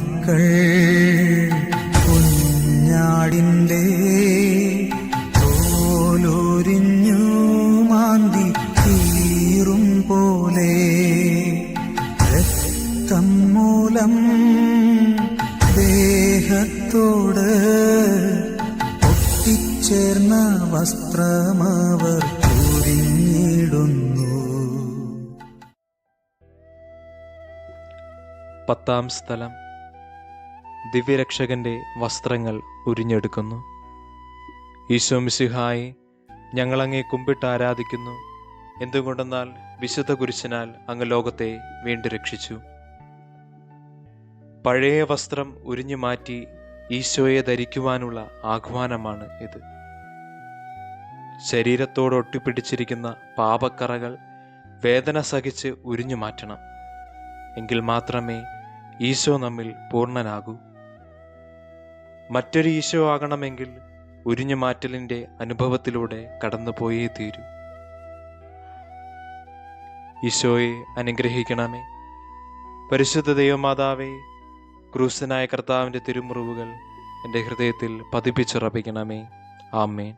നായ്ക്കൾ കുഞ്ഞാടിന്റെ തോലൊരിഞ്ഞു മാന്തി തീറും പോലെ രക്തം മൂലം ദേഹത്തോട് ഒട്ടിച്ചേർന്ന വസ്ത്രമവർ ഉരിഞ്ഞിടുന്നു പത്താം സ്ഥലം. ദിവ്യരക്ഷകന്റെ വസ്ത്രങ്ങൾ ഉരിഞ്ഞെടുക്കുന്നു. ഈശോ മിസിഹായി ഞങ്ങളങ്ങേ കുമ്പിട്ട് ആരാധിക്കുന്നു. എന്തുകൊണ്ടെന്നാൽ വിശുദ്ധ കുരിശിനാൽ അങ്ങ് ലോകത്തെ വീണ്ടും രക്ഷിച്ചു. പഴയ വസ്ത്രം ഉരിഞ്ഞു മാറ്റി ഈശോയെ ധരിക്കുവാനുള്ള ആഹ്വാനമാണ് ഇത്. ശരീരത്തോട് ഒട്ടിപ്പിടിച്ചിരിക്കുന്ന പാപക്കറകൾ വേദന സഹിച്ച് ഉരിഞ്ഞു മാറ്റണം. എങ്കിൽ മാത്രമേ ഈശോ നമ്മിൽ പൂർണനാകൂ. മറ്റൊരു ഈശോ ആകണമെങ്കിൽ ഉരിഞ്ഞു മാറ്റലിന്റെ അനുഭവത്തിലൂടെ കടന്നുപോയേ തീരൂ. ഈശോയെ അനുഗ്രഹിക്കണമേ. പരിശുദ്ധ ദൈവമാതാവേ ക്രൂസനായ കർത്താവിന്റെ തിരുമുറിവുകൾ എന്റെ ഹൃദയത്തിൽ പതിപ്പിച്ചുറപ്പിക്കണമേ. ആമേൻ.